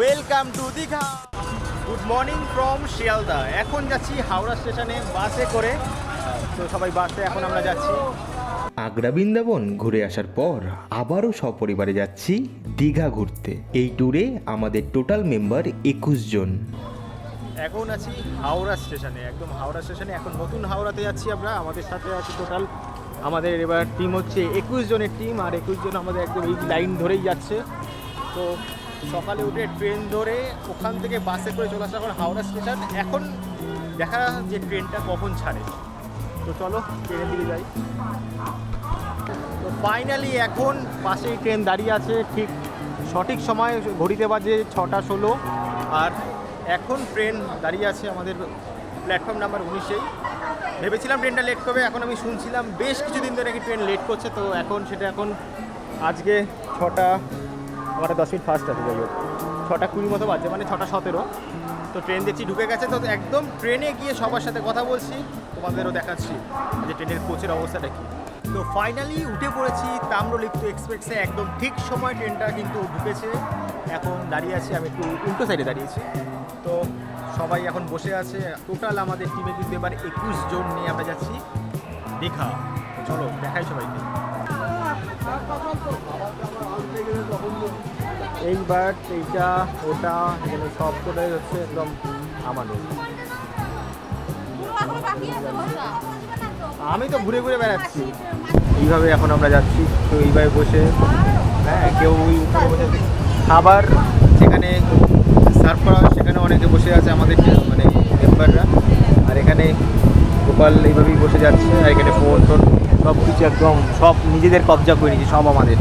Welcome to Digha good morning from Sealdah এখন যাচ্ছি হাওড়া স্টেশনে বাসে করে। তো সবাই বাসে এখন আমরা যাচ্ছি। আগ্রা বৃন্দাবন ঘুরে আসার পর আবারও সপরিবারে যাচ্ছি দীঘা ঘুরতে। এই ট্যুরে আমাদের টোটাল মেম্বার একুশ জন। এখন আছি হাওড়া স্টেশনে একদম হাওড়া স্টেশনে। এখন নতুন হাওড়াতে যাচ্ছি আমরা আমাদের সাথে আছে টোটাল আমাদের এবার টিম হচ্ছে একুশ জনের টিম আর একুশ জন আমাদের একদম এই লাইন ধরেই যাচ্ছে। তো সকালে উঠে ট্রেন ধরে ওখান থেকে বাসে করে চলে আসা এখন হাওড়া স্টেশন। এখন দেখা যে ট্রেনটা কখন ছাড়ে। তো চলো, ট্রেনের দিকে যাই। তো ফাইনালি এখন পাশেই ট্রেন দাঁড়িয়ে আছে, ঠিক সঠিক সময় ঘড়িতে বাজে ছটা ষোলো। আর এখন ট্রেন দাঁড়িয়ে আছে আমাদের প্ল্যাটফর্ম নাম্বার উনিশেই। ভেবেছিলাম ট্রেনটা লেট করবে, এখন আমি শুনছিলাম বেশ কিছুদিন ধরে নাকি ট্রেন লেট করছে, তো এখন সেটা এখন আজকে ছটা আমার দশ মিনিট ফার্স্ট আছে, যাই হোক। ছটা কুড়ি মতো বাজছে মানে ছটা সতেরো। তো ট্রেন দেখছি ঢুকে গেছে, তো একদম ট্রেনে গিয়ে সবার সাথে কথা বলছি, তোমাদেরও দেখাচ্ছি যে ট্রেনের কোচের অবস্থাটা কী। তো ফাইনালি উঠে পড়েছি তাম্রলিপ্ত এক্সপ্রেসে একদম ঠিক সময় ট্রেনটা কিন্তু ঢুকেছে। এখন দাঁড়িয়ে আছি, আমি একটু উল্টো সাইডে দাঁড়িয়েছি। তো সবাই এখন বসে আছে টোটাল আমাদের টিমে কিন্তু এবার একুশ জন নিয়ে আমরা যাচ্ছি। দীঘা চলো, দেখাই সবাইকে। এইবার এইটা, ওটা, এখানে সব কটাই হচ্ছে একদম আমাদের। আমি তো ঘুরে ঘুরে বেড়াচ্ছি। এইভাবে এখন আমরা যাচ্ছি। তো এইভাবে বসে হ্যাঁ কেউ ওই উপরে বসে খাবার যেখানে সার্ভ করা হয়, সেখানে অনেকে বসে আছে আমাদের মানে মেম্বাররা আর এখানে গোপাল এইভাবেই বসে যাচ্ছে, আর এখানে ফোন টোন সব কিছু একদম সব নিজেদের কবজা করে নিয়েছি, সব আমাদের।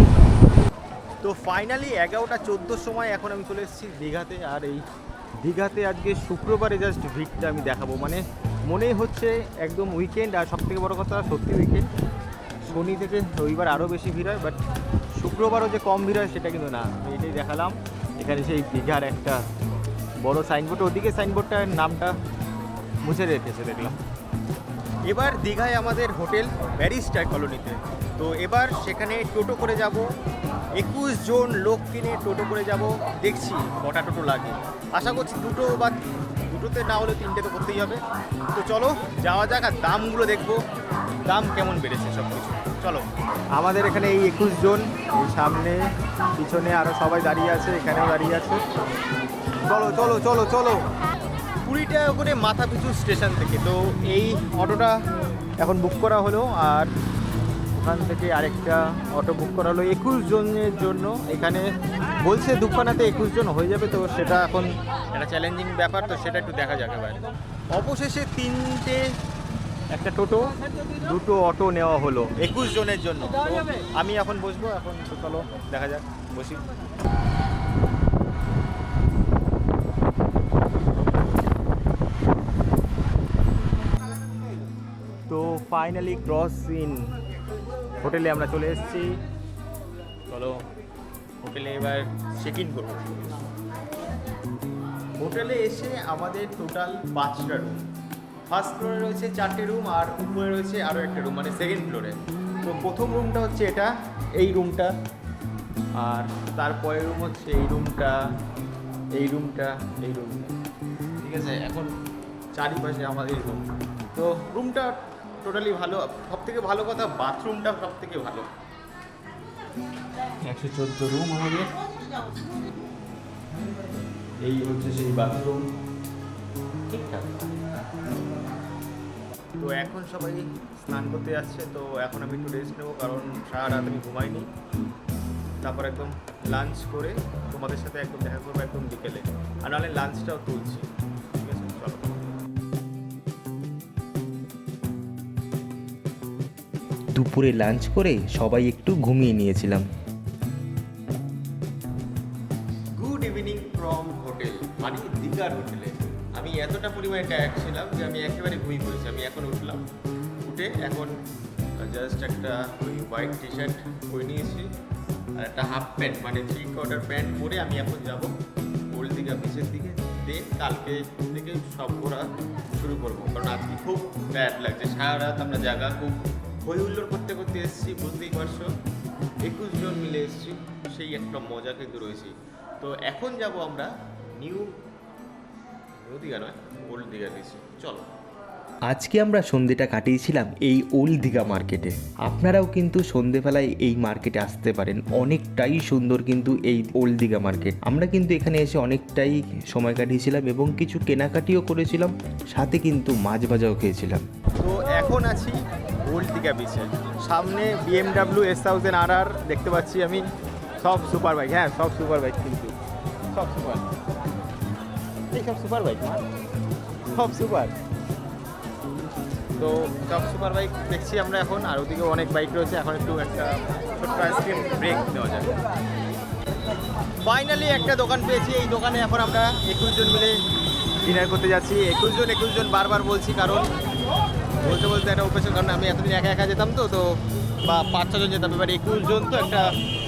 ফাইনালি এগারোটা চোদ্দোর সময় এখন আমি চলে এসেছি দীঘাতে, আর এই দীঘাতে আজকে শুক্রবারে জাস্ট ভিড়টা আমি দেখাবো। মানে মনেই হচ্ছে একদম উইকেন্ড আর সবথেকে বড় কথা সত্যি উইকেন্ড শনি থেকে রবিবার আরও বেশি ভিড় হয় বাট শুক্রবারও যে কম ভিড় হয় সেটা কিন্তু না। এটাই দেখালাম। এখানে সেই দীঘার একটা বড় সাইনবোর্ড ওদিকে সাইনবোর্ডটার নামটা মুছে রেখেছে, দেখলাম। এবার দীঘায় আমাদের হোটেল ব্যারিস্টার কলোনিতে। তো এবার সেখানে টোটো করে যাব। একুশ জন লোক কিনে টোটো করে যাব। দেখছি কটা টোটো লাগে। আশা করছি দুটো বা দুটোতে না হলে তিনটে তো করতেই হবে। তো চলো, যাওয়া যাক আর দামগুলো দেখব। দাম কেমন বেড়েছে সব কিছু চলো। আমাদের এখানে এই একুশ জন, এই সামনে, পিছনে আরও সবাই দাঁড়িয়ে আছে, এখানেও দাঁড়িয়ে আছে। চলো চলো চলো চলো। কুড়ি টাকা করে মাথা পিছু স্টেশন থেকে। তো এই অটোটা এখন বুক করা হলো আর ওখান থেকে আরেকটা অটো বুক করা হলো একুশ জনের জন্য। এখানে বলছে দুখানাতে একুশ জন হয়ে যাবে, তো সেটা এখন একটা চ্যালেঞ্জিং ব্যাপার, তো সেটা একটু দেখা যাবে এবার। অবশেষে তিনটে, একটা টোটো, দুটো অটো নেওয়া হলো একুশ জনের জন্য। আমি এখন বসবো, এখন চলো দেখা যাক, বসি তো ফাইনালি ক্রস ইন হোটেলে আমরা চলে এসেছি। চলো, হোটেলে এবার চেক ইন করব। হোটেলে এসে আমাদের টোটাল পাঁচটা রুম ফার্স্ট ফ্লোরে রয়েছে চারটে রুম আর উপরে রয়েছে আরও একটা রুম মানে সেকেন্ড ফ্লোরে তো প্রথম রুমটা হচ্ছে এটা, এই রুমটা আর তারপরের রুম হচ্ছে এই রুমটা এই রুমটা এই রুমটা ঠিক আছে, এখন চারিপাশে আমাদের রুম তো রুমটা টোটালি ভালো। সব থেকে ভালো কথা বাথরুমটা সব থেকে ভালো। একশো চোদ্দ রুম আমাদের। এই হচ্ছে সেই বাথরুম ঠিকঠাক। তো এখন সবাই স্নান করতে যাচ্ছে তো এখন আমি একটু রেস্ট নেব কারণ সারা রাত আমি ঘুমাইনি। তারপর একদম লাঞ্চ করে তোমাদের সাথে একদম দেখা করব একদম বিকেলে। আর নাহলে লাঞ্চটাও তুলছি। ঠিক আছে? চলো। দুপুরে লাঞ্চ করে সবাই একটু ঘুমিয়ে নিয়েছিলাম। গুড ইভিনিং ফ্রম হোটেল মানে দীঘার হোটেলে। আমি এতটা পরিমাণে টায়ার্ড ছিলাম যে আমি একেবারে ঘুমিয়ে পড়েছি। আমি এখন উঠলাম। উঠে এখন জাস্ট একটা ওই হোয়াইট টি শার্ট পরে নিয়েছি। আর একটা হাফ প্যান্ট মানে থ্রি কোয়ার্টার প্যান্ট পরে আমি এখন যাব ওল্ড দীঘা বিচের দিকে। দিয়ে কালকে থেকে সব ঘোরা শুরু করব। কারণ আজকে খুব ব্যাড লাগছে। সারা রাত আমরা জায়গা খুব হই হুল্লোড় করতে করতে এসেছি বুঝতেই পারছ? একুশ জন মিলে এসেছি সেই একটা মজা কিন্তু রয়েছে। তো এখন যাব আমরা নিউ নিউ দীঘা নয় ওল্ড দীঘা বিচে চলো। আজকে আমরা সন্ধেটা কাটিয়েছিলাম এই ওল্ড দীঘা মার্কেটে। আপনারাও কিন্তু সন্ধেবেলায় এই মার্কেটে আসতে পারেন। অনেকটাই সুন্দর কিন্তু এই ওল্ড দীঘা মার্কেট। আমরা কিন্তু এখানে এসে অনেকটাই সময় কাটিয়েছিলাম এবং কিছু কেনাকাটিও করেছিলাম সাথে কিন্তু মাছ ভাজাও খেয়েছিলাম। তো এখন আছি দীঘা বিচে সামনে BMW S thousand R R দেখতে পাচ্ছি আমি। সব সুপার বাইক হ্যাঁ সব সুপার বাইক কিন্তু। সব সুপার এই সব সুপার বাইক সব সুপার তো সব সুপার বাইক দেখছি আমরা এখন, আর ওদিকে অনেক বাইক রয়েছে। এখন একটু একটা ছোট্ট আইসক্রিম ব্রেক নেওয়া যাবে ফাইনালি একটা দোকান পেয়েছি। এই দোকানে এখন আমরা একুশ জন মিলে ডিনার করতে যাচ্ছি। একুশ জন একুশ জন বারবার বলছি, কারণ বলতে বলতে একটা অভ্যেস কারণ আমি এতদিন একা একা যেতাম তো তো বা পাঁচ ছজন যেতাম, এবার একুশ জন তো একটা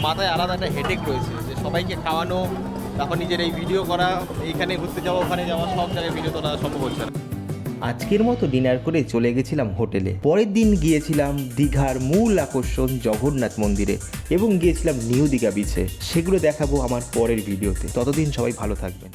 মাথায় আলাদা একটা হেডেক রয়েছে যে সবাইকে খাওয়ানো, তারপর নিজের এই ভিডিও করা, এইখানে ঘুরতে যাওয়া, ওখানে যাওয়া, সব জায়গায় ভিডিও তোলা সম্ভব হচ্ছে না। আজকের মতো ডিনার করে চলে গেছিলাম হোটেলে। পরের দিন গিয়েছিলাম দীঘার মূল আকর্ষণ জগন্নাথ মন্দিরে এবং গিয়েছিলাম নিউ দীঘা বিচে সেগুলো দেখাবো আমার পরের ভিডিওতে ততদিন সবাই ভালো থাকবেন।